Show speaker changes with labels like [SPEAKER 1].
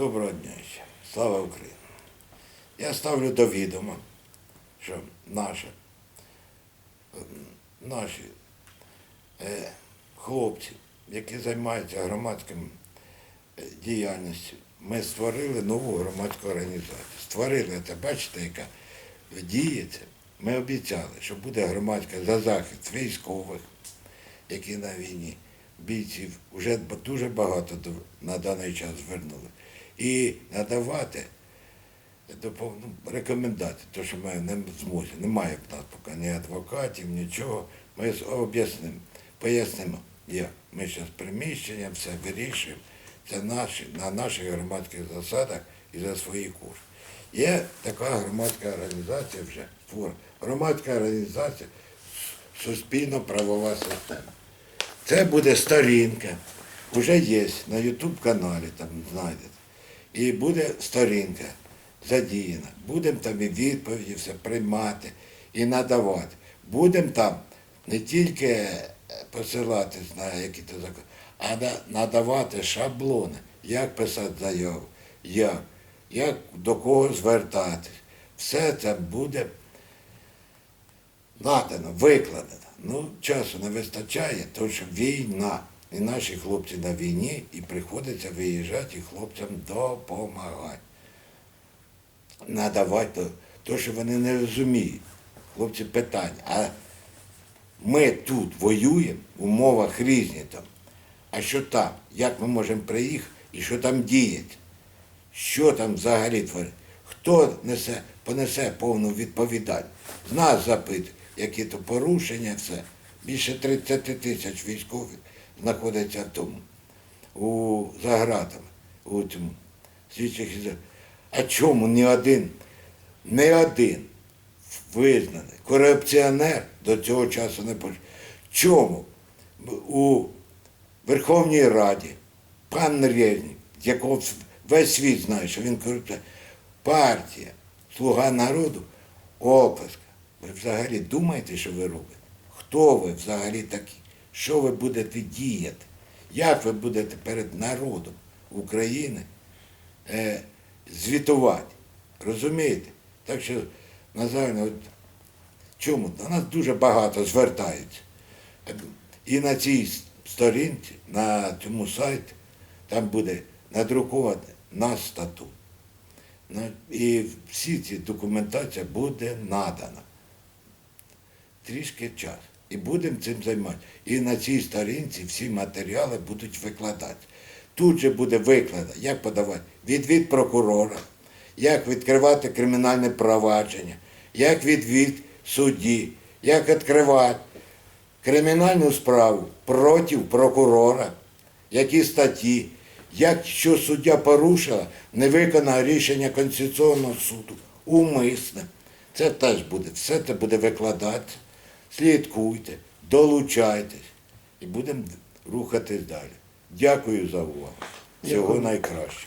[SPEAKER 1] Доброго дня ще. Слава Україні. Я ставлю до відома, що наші, наші е, хлопці, які займаються громадським е, діяльністю, ми створили нову громадську організацію. Створили це, бачите, яка діється. Ми обіцяли, що буде громадська за захист військових, які на війні, бійців, вже дуже багато на даний час звернули. І надавати ну, рекомендації, то, що ми не в змозі, немає в нас поки ні адвокатів, нічого. Ми об'яснимо, пояснимо, як. Ми зараз приміщення, все вирішуємо. Це наші, на наших громадських засадах і за свої кошти. Є така громадська організація вже створена. Громадська організація суспільно-правова система. Це буде сторінка, вже є на Ютуб каналі, там знайдете. І буде сторінка задіяна. Будемо там і відповіді все приймати і надавати. Будемо там не тільки е, посилатись на які то закони, а надавати шаблони, як писати заяву, як, як до кого звертатись. Все це буде надано, викладено. Ну, часу не вистачає, тому що війна. І наші хлопці на війні, і приходиться виїжджати і хлопцям допомагати. Надавати то, що вони не розуміють. Хлопці питання. А ми тут воюємо в умовах різні там. А що там? Як ми можемо приїхати і що там діється? Що там взагалі творить? Хто несе, понесе повну відповідальність? З нас запитують, які то порушення, все. Більше 30 тисяч військових знаходиться тому, у заградами, у цьому слідчих А чому ні один, не один визнаний корупціонер до цього часу не пож... Чому у Верховній Раді пан Резнік, якого весь світ знає, що він корупціонер, партія, слуга народу, оплеска. Ви взагалі думаєте, що ви робите? Хто ви взагалі такі? Що ви будете діяти? Як ви будете перед народом України е, звітувати? Розумієте? Так що, Назарне, от чому? До нас дуже багато звертаються. І на цій сторінці, на цьому сайті, там буде надруковано наш статут. Ну, І всі ці документація буде надана. Трішки час. І будемо цим займатися. І на цій сторінці всі матеріали будуть викладати. Тут же буде викладено, як подавати відвід прокурора, як відкривати кримінальне провадження, як відвід судді, як відкривати кримінальну справу проти прокурора, які статті, як що суддя порушила, не виконав рішення Конституційного суду, умисне. Це теж буде, все це буде викладатися. Слідкуйте, долучайтесь і будемо рухатись далі. Дякую за увагу. Всього найкращого.